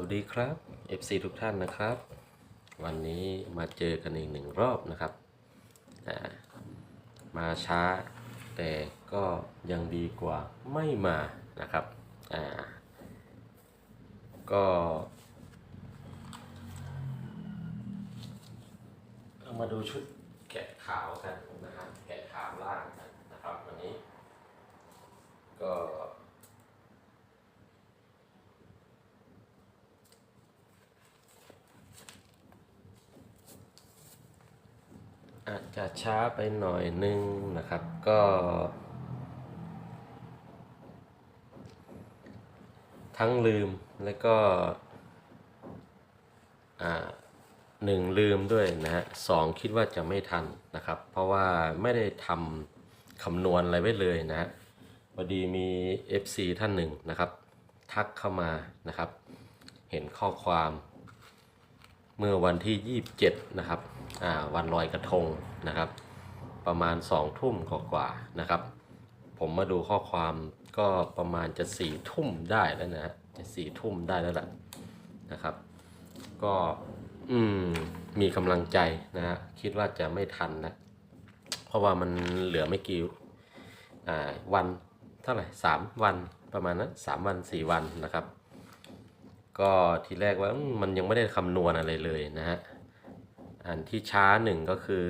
วัสดีครับ FC ทุกท่านนะครับ วันนี้มาเจอกันอีกหนึ่งรอบนะครับ มาช้าแต่ก็ยังดีกว่าไม่มานะครับก็ มาดูชุดแกะขาวกันนะครับแกะขาวล่างกันนะครับวันนี้ ก็ อา จะช้าไปหน่อยนึงนะครับ ก็ ทั้งลืมแล้วก็อ่าหนึ่งลืมด้วยนะฮะสองคิดว่าจะไม่ทันนะครับ เพราะว่าไม่ได้ทำคำนวณอะไรไว้เลยนะฮะพอดีมี FC ท่านหนึ่งนะครับ ทักเข้ามานะครับ เห็นข้อความ เมื่อวันที่ 27 นะครับอ่าวันลอยกระทงนะครับ ประมาณ2ทุ่มกว่าๆนะครับ ผมมาดูข้อความก็ประมาณจะ4ี่ทุ่มได้แล้วนะฮะจะสี่ทุ่มได้แล้วล่ะนะครับ ก็อืมมีกำลังใจนะฮะคิดว่าจะไม่ทันนะ เพราะว่ามันเหลือไม่กี่อ่าวันเท่าไหร่สามวันประมาณนั้นสามวันสี่วันนะครับ ก็ทีแรกว่ามันยังไม่ได้คำนวณอะไรเลยนะฮะอันที่ช้าหนึ่งก็คือ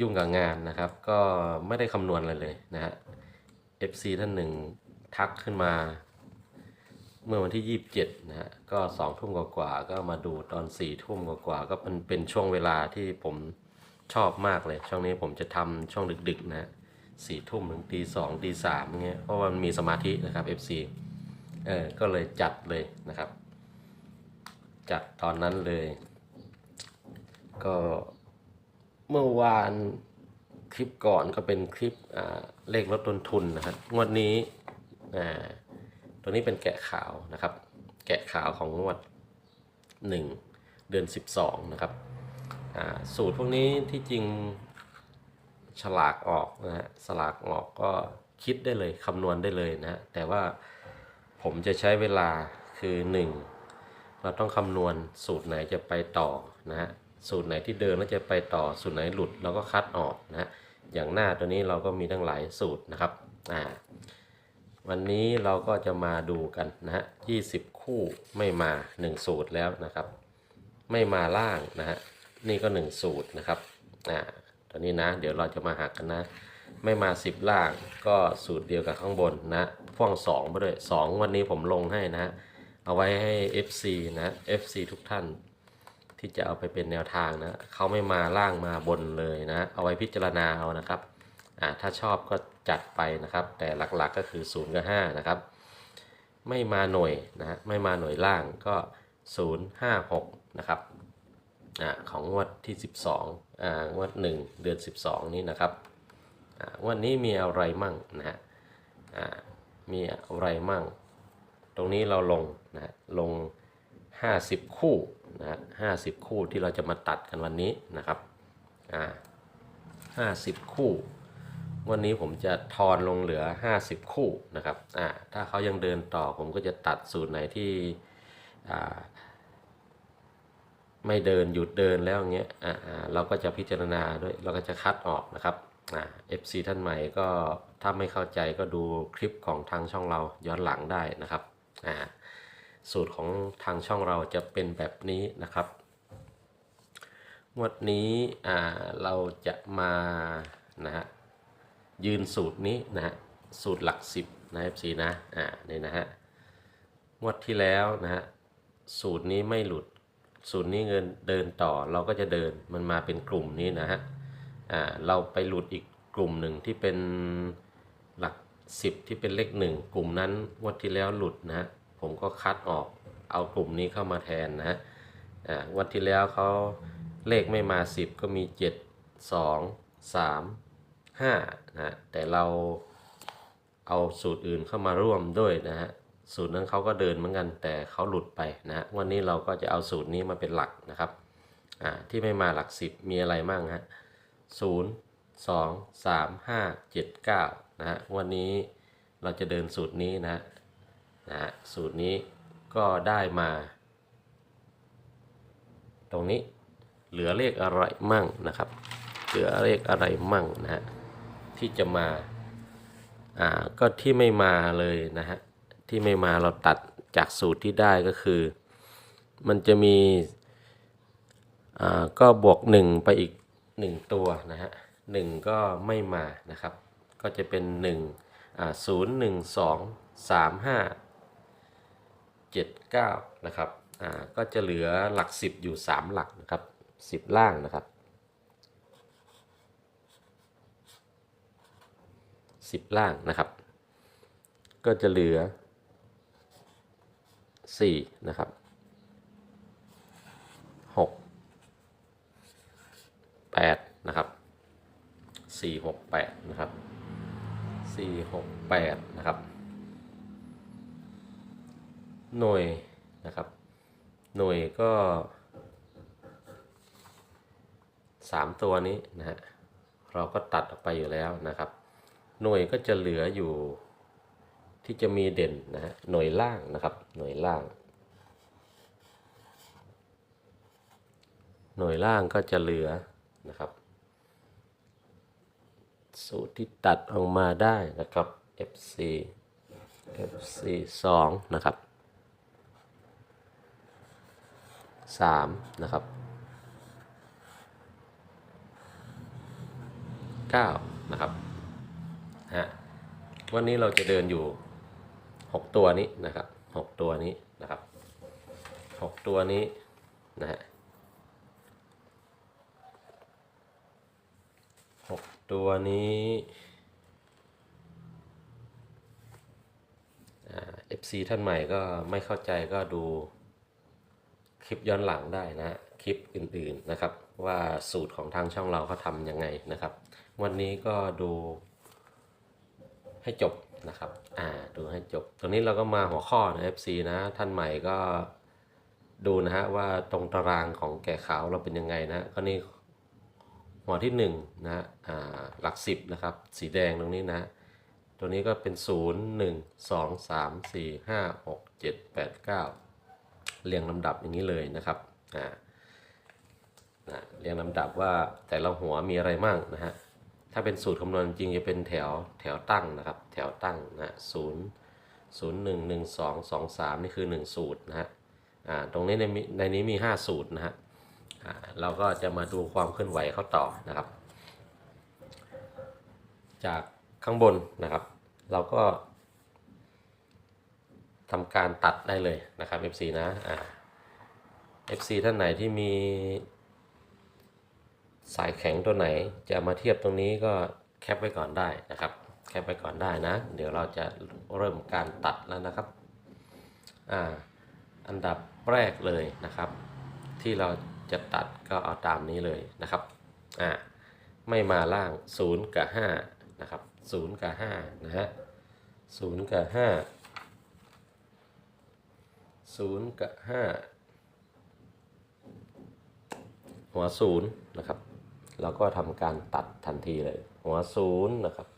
ยุ่งกับงานนะครับ ก็ไม่ได้คำนวณอะไรเลยนะฮะ FC ท่านหนึ่งทักขึ้นมา เมื่อวันที่ 27 นะฮะ ก็สองทุ่มกว่าๆก็มาดูตอนสี่ทุ่มกว่าๆก็เป็นเป็นช่วงเวลาที่ผมชอบมากเลย ช่วงนี้ผมจะทำช่วงดึกๆนะฮะสี่ทุ่มถึงตีสองตีสามเงี้ยเพราะว่ามันมีสมาธินะครับ FC เออก็เลยจัดเลยนะครับ จัดตอนนั้นเลย ก็เมื่อวานคลิปก่อนก็เป็นคลิปอ่าเลขลดต้นทุนนะครับงวดนี้อ่าตัวนี้เป็นแกะขาวนะครับ แกะขาวของงวด 1 เดือน 12 นะครับอ่าสูตรพวกนี้ที่จริงฉลากออกนะฮะสลากออกก็คิดได้เลยคำนวณได้เลยนะฮะแต่ว่า ผมจะใช้เวลาคือ 1 เราต้องคำนวณสูตรไหนจะไปต่อนะฮะสูตรไหนที่เดินแล้วจะไปต่อสูตรไหนหลุดเราก็คัดออกนะฮะอย่างหน้าตัวนี้เราก็มีตั้งหลายสูตรนะครับอ่าวันนี้เราก็จะมาดูกันนะฮะ20คู่ไม่มา 1 สูตรแล้วนะครับ ไม่มาล่างนะฮะนี่ก็ 1 สูตรนะครับอ่าตัวนี้นะ เดี๋ยวเราจะมาหักกันนะ ไม่มา 10 ล่างก็สูตรเดียวกับข้างบนนะ พ่วง2ไปด้วย2วันนี้ผมลงให้นะเอาไว้ให้ FC นะ FC ทุกท่าน ที่จะเอาไปเป็นแนวทางนะเขาไม่มาล่างมาบนเลยนะ เอาไว้พิจารณาเอานะครับอ่าถ้าชอบก็จัดไปนะครับ แต่หลักๆก็คือ0กับ5นะครับ ไม่มาหน่วยนะฮะไม่มาหน่วยล่างก็ 0 5 6 นะครับอ่าของงวดที่ 12อ่างวด 1 เดือน 12 นี้นะครับอ่าวันนี้มีอะไรมั่งนะฮะอ่า มีอะไรมั่ง ตรงนี้เราลงนะลง 50 คู่นะฮะ50คู่ที่เราจะมาตัดกันวันนี้นะครับอ่า50คู่ วันนี้ผมจะทอนลงเหลือ 50 คู่นะครับอ่าถ้าเขายังเดินต่อผมก็จะตัดสูตรไหนที่อ่าไม่เดินหยุดเดินแล้วอย่างเงี้ยอ่าเราก็จะพิจารณาด้วยเราก็จะคัดออกนะครับ อ่า FC ท่านใหม่ก็ถ้าไม่เข้าใจก็ดูคลิปของทางช่องเราย้อนหลังได้นะครับอ่าสูตรของทางช่องเราจะเป็นแบบนี้นะครับงวดนี้อ่าเราจะมานะฮะยืนสูตรนี้นะฮะสูตรหลักสิบนะ FC นะอ่านี่นะฮะงวดที่แล้วนะฮะสูตรนี้ไม่หลุดศูนย์นี้เงินเดินต่อเราก็จะเดินมันมาเป็นกลุ่มนี้นะฮะ เราไปหลุดอีกกลุ่มหนึ่งที่เป็นหลักสิบที่เป็นเลขหนึ่งกลุ่มนั้นงวดที่แล้วหลุดนะฮะผมก็คัดออกเอากลุ่มนี้เข้ามาแทนนะฮะงวันที่แล้วเขาเลขไม่มาสิบก็มีเจ็ดสองสามห้านะฮะแต่เราเอาสูตรอื่นเข้ามาร่วมด้วยนะฮะสูตรนั้นเขาก็เดินเหมือนกันแต่เขาหลุดไปนะฮะวันนี้เราก็จะเอาสูตรนี้มาเป็นหลักนะครับที่ไม่มาหลักสิบมีอะไรมั่งฮะ ศูนย์สองสามห้าเจ็ดเก้านะฮะวันนี้เราจะเดินสูตรนี้นะนะฮะสูตรนี้ก็ได้มา ตรงนี้เหลือเลขอะไรมั่งนะครับ เหลือเลขอะไรมั่งนะฮะที่จะมาอ่าก็ที่ไม่มาเลยนะฮะที่ไม่มาเราตัดจากสูตรที่ได้ก็คือ มันจะมีอ่าก็บวก 1 ไปอีก 1 ตัวนะฮะหนึ่งก็ไม่มานะครับ ก็จะเป็น1อ่าศูนย์หนึ่งสองสามห้าเจ็ดเก้านะครับอ่าก็จะเหลือหลัก 10 อยู่ 3 หลักนะครับ 10 ล่างนะครับ 10 ล่างนะครับ ก็จะเหลือ 4 นะครับ 6 8 นะครับ 4 6 8 นะครับ 4 6 8 นะครับ หน่วยนะครับ หน่วยก็ 3 ตัวนี้นะฮะเราก็ตัดออกไปอยู่แล้วนะครับ หน่วยก็จะเหลืออยู่ที่จะมีเด่นนะฮะหน่วยล่างนะครับ หน่วยล่าง หน่วยล่างก็จะเหลือนะครับ สูตรที่ตัดออกมาได้นะครับ FC FC 2นะครับ 3 นะครับ 9 นะครับฮะวันนี้เราจะเดินอยู่ 6 ตัวนี้นะครับ 6 ตัวนี้นะครับ 6 ตัวนี้นะฮะหก ตัวนี้เอ่า FC ท่านใหม่ก็ไม่เข้าใจก็ดูคลิปย้อนหลังได้นะฮะคลิปอื่นๆนะครับ ว่าสูตรของทางช่องเราเขาทำยังไงนะครับ วันนี้ก็ดูให้จบนะครับอ่าดูให้จบ ตรงนี้เราก็มาหัวข้อนะ FC นะ ท่านใหม่ก็ดูนะฮะว่าตรงตารางของแก่ขาวเราเป็นยังไงนะก็นี่ หัวที่1นงนะฮะอ่าหลักสิบนะครับสีแดงตรงนี้นะ ตัวนี้ก็เป็น 0 1 2 3 4 5 6 7 8 9 เรียงลำดับอย่างนี้เลยนะครับอ่านะเรียงลำดับว่าแต่ละหัวมีอะไรมั่งนะฮะถ้าเป็นสูตรคำนวณจริงจะเป็นแถวแถวตั้งนะครับ แถวตั้งนะศูนย์ศูนย์หนึ่งหนึ่งสองสองสามนี่คือหนึ่งสูตรนะฮะอ่าตรงนี้ในมีในนี้มีห้าสูตรนะฮะ เราก็จะมาดูความเคลื่อนไหวเขาต่อนะครับ จากข้างบนนะครับ เราก็ทำการตัดได้เลยนะครับ FC นะอ่า FC ท่านไหนที่มี สายแข็งตัวไหนจะมาเทียบตรงนี้ก็แคปไว้ก่อนได้นะครับ แคปไว้ก่อนได้นะ เดี๋ยวเราจะเริ่มการตัดแล้วนะครับอ่าอันดับแรกเลยนะครับ ที่เรา จะตัดก็เอาตามนี้เลยนะครับอ่าไม่มาล่าง 0 กับ5นะครับ0กับ5นะฮะ0กับ5 0กับ5หัว0นะครับเราก็ทำการตัดทันทีเลย หัว0นะครับ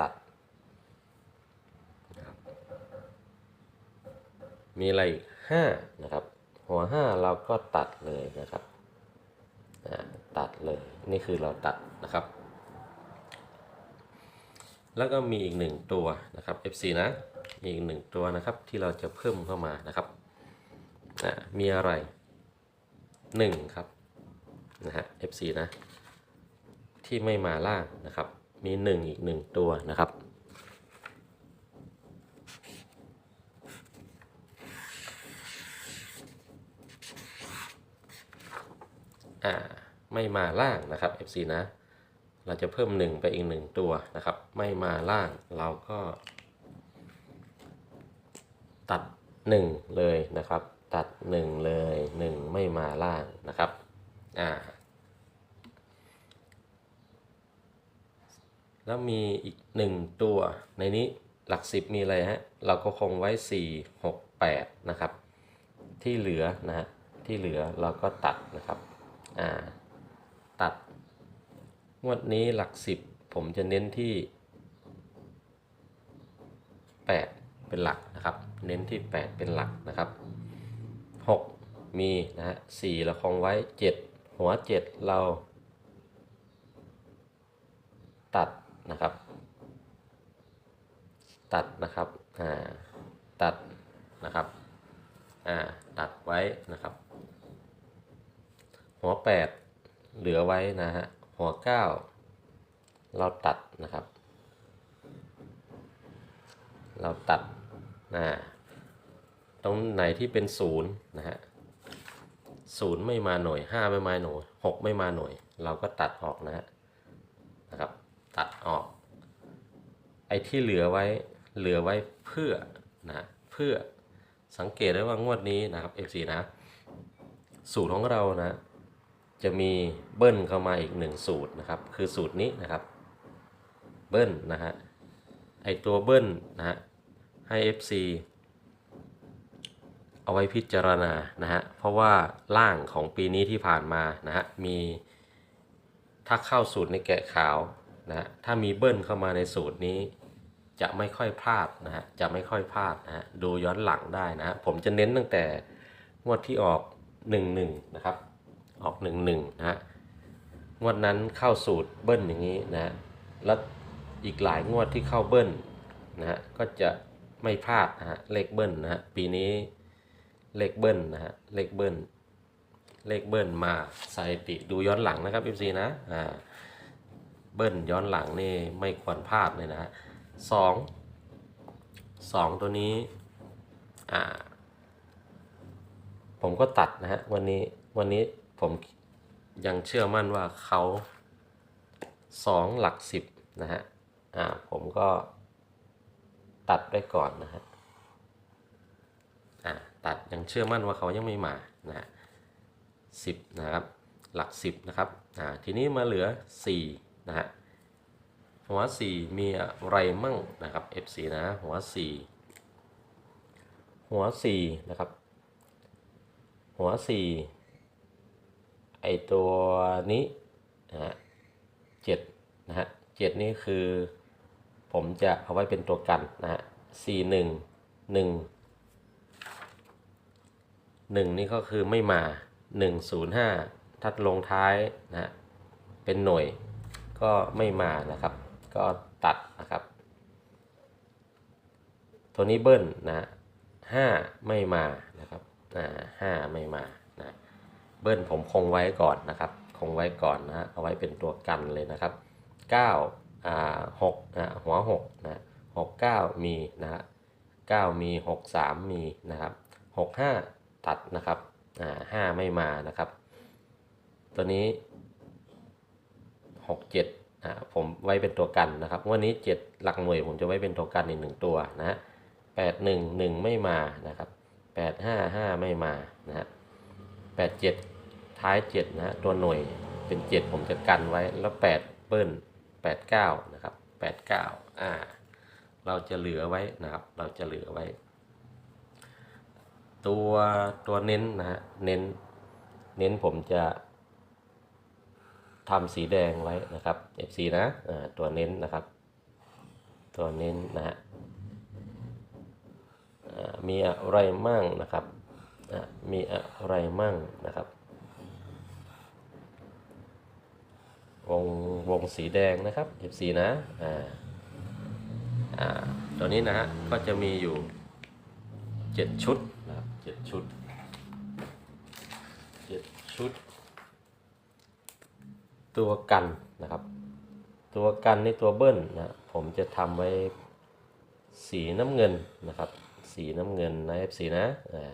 ตัดนะครับมีอะไร5นะครับ หัว 5 เราก็ตัดเลยนะครับ ตัดเลย นี่คือเราตัดนะครับ แล้วก็มีอีกหนึ่งตัวนะครับ FC นะมีอีกหนึ่งตัวนะครับที่เราจะเพิ่มเข้ามานะครับอ่ามีอะไร1ครับนะฮะ FC นะ ที่ไม่มาล่างนะครับ มี1อีก1ตัวนะครับอ่า ไม่มาล่างนะครับ FC นะ เราจะเพิ่ม 1 ไปอีก 1 ตัวนะครับ ไม่มาล่างเราก็ ตัด 1 เลยนะครับ ตัด 1 เลย 1 ไม่มาล่างนะครับอ่าแล้วมีอีกหนึ่งตัวในนี้หลักสิบมีอะไรฮะ เราก็คงไว้สี่หกแปดนะครับ ที่เหลือนะฮะ ที่เหลือเราก็ตัดนะครับ อ่า งวดนี้หลักสิบผมจะเน้นที่แปดเป็นหลักนะครับ เน้นที่แปดเป็นหลักนะครับมีนะฮะสี่เราคงไว้เจ็ดหัวเจ็ดเรา ตัดนะครับ ตัดนะครับอ่าตัดนะครับอ่าตัดไว้นะครับ หัวแปดเหลือไว้นะฮะ หัวเก้าเราตัดนะครับ เราตัดนะตรงไหนที่เป็นศูนย์นะฮะศูนย์ไม่มาหน่วยห้าไม่มาหน่วยหกไม่มาหน่วย เราก็ตัดออกนะฮะนะครับ ตัดออก ไอ้ที่เหลือไว้เหลือไว้เพื่อนะเพื่อสังเกตได้ว่างวดนี้นะครับ F4 นะ สูตรของเรานะ จะมีเบิ้ลเข้ามาอีกหนึ่งสูตรนะครับ คือสูตรนี้นะครับ เบิ้ลนะฮะไอตัวเบิ้ลนะฮะให้ FC เอาไว้พิจารณานะฮะเพราะว่าล่างของปีนี้ที่ผ่านมานะฮะมีถ้าเข้าสูตรในแกะขาวนะฮะถ้ามีเบิ้ลเข้ามาในสูตรนี้จะไม่ค่อยพลาดนะฮะ จะไม่ค่อยพลาดนะฮะ ดูย้อนหลังได้นะฮะ ผมจะเน้นตั้งแต่งวดที่ออก 1-1 นะครับ ออก1-1นะฮะงวดนั้นเข้าสูตรเบิ้ลอย่างนี้นะฮะแล้วอีกหลายงวดที่เข้าเบิ้ลนะฮะก็จะไม่พลาดนะฮะเลขเบิ้ลนะฮะปีนี้เลขเบิ้ลนะฮะเลขเบิ้ลเลขเบิ้ลมาสถิติดูย้อนหลังนะครับ FC นะอ่าเบิ้ลย้อนหลังนี่ไม่ควรพลาดเลยนะฮะสองสองตัวนี้อ่าผมก็ตัดนะฮะวันนี้วันนี้ ผมยังเชื่อมั่นว่าเขาสองหลักสิบนะฮะ อ่า ผมก็ตัดไปก่อนนะฮะ อ่า ตัดยังเชื่อมั่นว่าเขายังไม่มานะฮะสิบนะครับ หลักสิบนะครับ อ่า ทีนี้มาเหลือสี่นะฮะ หัวสี่มีอะไรมั่งนะครับ F4 นะ หัวสี่หัวสี่นะครับ หัวสี่ ไอตัวนี้นะฮะเจ็ดนะฮะเจ็ดนี่คือ ผมจะเอาไว้เป็นตัวกันนะฮะสี่หนึ่งหนึ่งหนึ่งนี่ก็คือไม่มาหนึ่งศูนย์ห้าถ้าลงท้ายนะฮะเป็นหน่วยก็ไม่มานะครับ ก็ตัดนะครับ ตัวนี้เบิ้ลนะห้าไม่มานะครับอ่าห้าไม่มา เบิ้ลผมคงไว้ก่อนนะครับ คงไว้ก่อนนะฮะเอาไว้เป็นตัวกันเลยนะครับเก้าอ่าหกนะหัวหกนะหกเก้ามีนะฮะเก้ามีหกสามมีนะครับหกห้าตัดนะครับอ่าห้าไม่มานะครับ ตัวนี้หกเจ็ดอ่าผมไว้เป็นตัวกันนะครับวันนี้เจ็ดหลักหน่วยผมจะไว้เป็นตัวกันอีกหนึ่งตัวนะฮะแปดหนึ่งหนึ่งไม่มานะครับแปดห้าห้าไม่มานะฮะ แปดเจ็ดท้ายเจ็ดนะฮะตัวหน่วยเป็นเจ็ดผมจะกันไว้แล้วแปดเบิ้ลแปดเก้านะครับแปดเก้าอ่า เราจะเหลือไว้นะครับ เราจะเหลือไว้ ตัวตัวเน้นนะฮะเน้น เน้นผมจะทำสีแดงไว้นะครับ FC นะอ่าตัวเน้นนะครับ ตัวเน้นนะฮะอ่ามีอะไรมั่งนะครับ มีอะไรมั่งนะครับ วงวงสีแดงนะครับ F4 นะอ่าอ่าตัวนี้นะฮะก็จะมีอยู่7ชุดนะครับ7ชุด7ชุด ตัวกันนะครับ ตัวกันในตัวเบิ้ลนะผมจะทำไว้สีน้ำเงินนะครับ สีน้ำเงินนะ F4 นะอ่า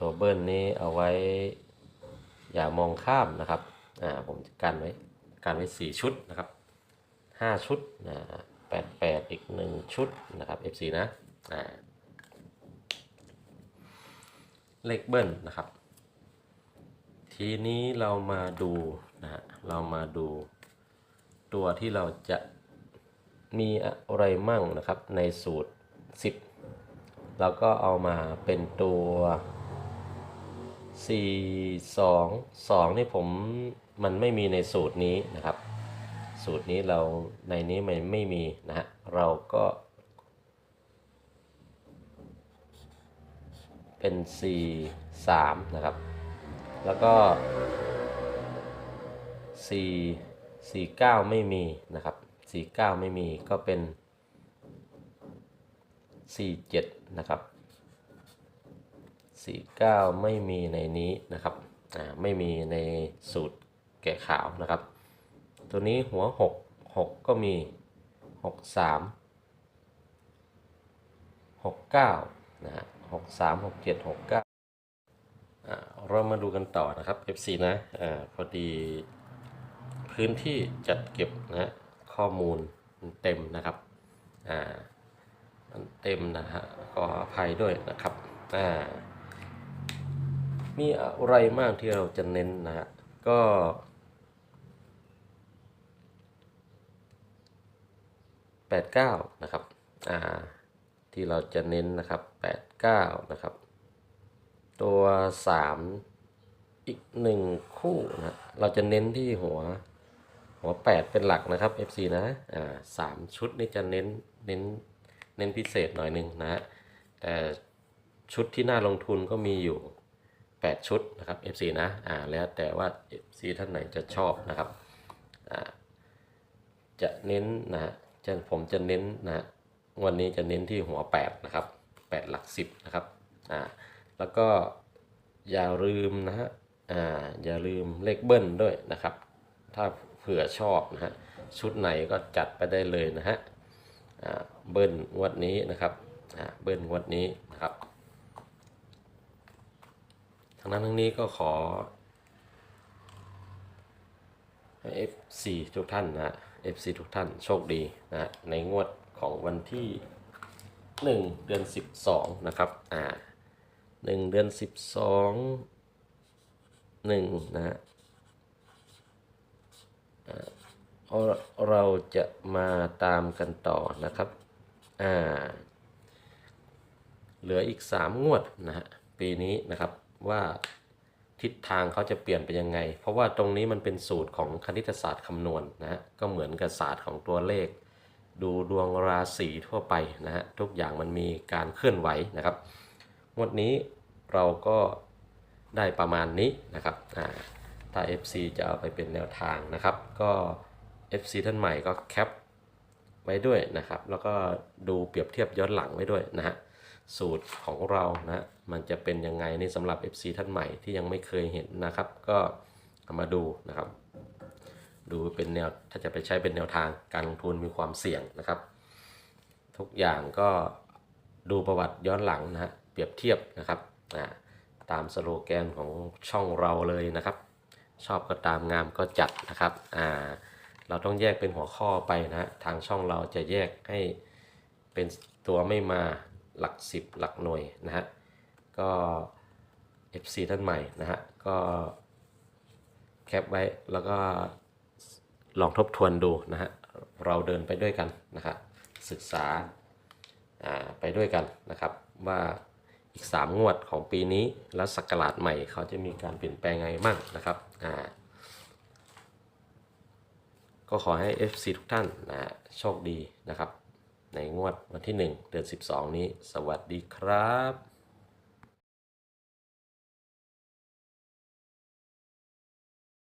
ตัวเบิ้ลนี้เอาไว้ อย่ามองข้ามนะครับอ่าผมจะกันไว้กันไว้สี่ชุดนะครับห้าชุดนะแปดแปดอีกหนึ่งชุดนะครับ F4 นะอ่าเลขเบิ้ลนะครับ ทีนี้เรามาดูนะฮะเรามาดูตัวที่เราจะมีอะไรมั่งนะครับในสูตร 10เราก็เอามาเป็นตัว 4 2 2 นี่ผมมันไม่มีในสูตรนี้นะครับ สูตรนี้เราในนี้มันไม่มีนะฮะเราก็ เป็น 4 3 นะครับ แล้วก็ 4 4 9 ไม่มีนะครับ 4 9 ไม่มีก็เป็น 4 7 นะครับ 49 ไม่มีในนี้นะครับอ่าไม่มีในสูตรแกะขาวนะครับ ตัวนี้หัว 6 6 ก็มี 6 3 6 9นะฮะ6 3 6 7 6 9อ่าเรามาดูกันต่อนะครับ FC นะอ่าพอดีพื้นที่จัดเก็บนะฮะข้อมูลมันเต็มนะครับอ่ามันเต็มนะฮะขออภัยด้วยนะครับอ่า มีอะไรมากที่เราจะเน้นนะฮะก็89นะครับ อ่า ที่เราจะเน้นนะครับ89นะครับ ตัว3อีกหนึ่งคู่นะ เราจะเน้นที่หัว หัว8เป็นหลักนะครับ FC นะ อ่าสามชุดนี่จะเน้น เน้น เน้นพิเศษหน่อยหนึ่งนะฮะ แต่ชุดที่น่าลงทุนก็มีอยู่ 8 ชุดนะครับ FC นะอ่าแล้วแต่ว่า FC ท่านไหนจะชอบนะครับอ่าจะเน้นนะฮะจะผมจะเน้นนะฮะวันนี้จะเน้นที่หัว 8 นะครับ 8 หลัก 10 นะครับอ่าแล้วก็อย่าลืมนะฮะอ่าอย่าลืมเลขเบิ้ลด้วยนะครับ ถ้าเผื่อชอบนะฮะชุดไหนก็จัดไปได้เลยนะฮะอ่าเบิ้ลงวดนี้นะครับอ่าเบิ้ลงวดนี้นะครับ นั้นทั้งนี้ก็ขอ FC ทุกท่านนะ FC ทุกท่านโชคดีนะในงวดของวันที่ 1 เดือน 12 นะครับอ่า1เดือน 12 1 นะฮะอ่าเอาเราจะมาตามกันต่อนะครับ อ่า เหลืออีก 3 งวดนะฮะ ปีนี้นะครับ ว่าทิศทางเขาจะเปลี่ยนไปยังไง เพราะว่าตรงนี้มันเป็นสูตรของคณิตศาสตร์คำนวณนะฮะก็เหมือนกับศาสตร์ของตัวเลข ดูดวงราศีทั่วไปนะฮะทุกอย่างมันมีการเคลื่อนไหวนะครับงวดนี้เราก็ได้ประมาณนี้นะครับอ่าถ้า FC จะเอาไปเป็นแนวทางนะครับ ก็ FC ท่านใหม่ก็แคปไว้ด้วยนะครับ แล้วก็ดูเปรียบเทียบย้อนหลังไว้ด้วยนะฮะสูตรของเรานะฮะ มันจะเป็นยังไงนี่สำหรับ FC ท่านใหม่ที่ยังไม่เคยเห็นนะครับ ก็ามาดูนะครับ ดูเป็นแนวถ้าจะไปใช้เป็นแนวทางการลงทุนมีความเสี่ยงนะครับ ทุกอย่างก็ดูประวัติย้อนหลังนะฮะเปรียบเทียบนะครับอ่าตามสโลแกนของช่องเราเลยนะครับ ชอบก็ตามงามก็จัดนะครับอ่าเราต้องแยกเป็นหัวข้อไปนะฮะทางช่องเราจะแยกให้เป็นตัวไม่มาหลัก 10 หลักหน่วยนะฮะ ก็ FC ท่านใหม่นะฮะ ก็แคปไว้แล้วก็ลองทบทวนดูนะฮะ เราเดินไปด้วยกันนะครับศึกษาอ่าไปด้วยกันนะครับว่าอีก 3 งวดของปีนี้แล้วสักราชใหม่เขาจะมีการเปลี่ยนแปลงไงมั่งนะครับอ่าก็ขอให้ FC ทุกท่านนะโชคดีนะครับ ในงวดวันที่ 1 เดือน 12 นี้ สวัสดีครับ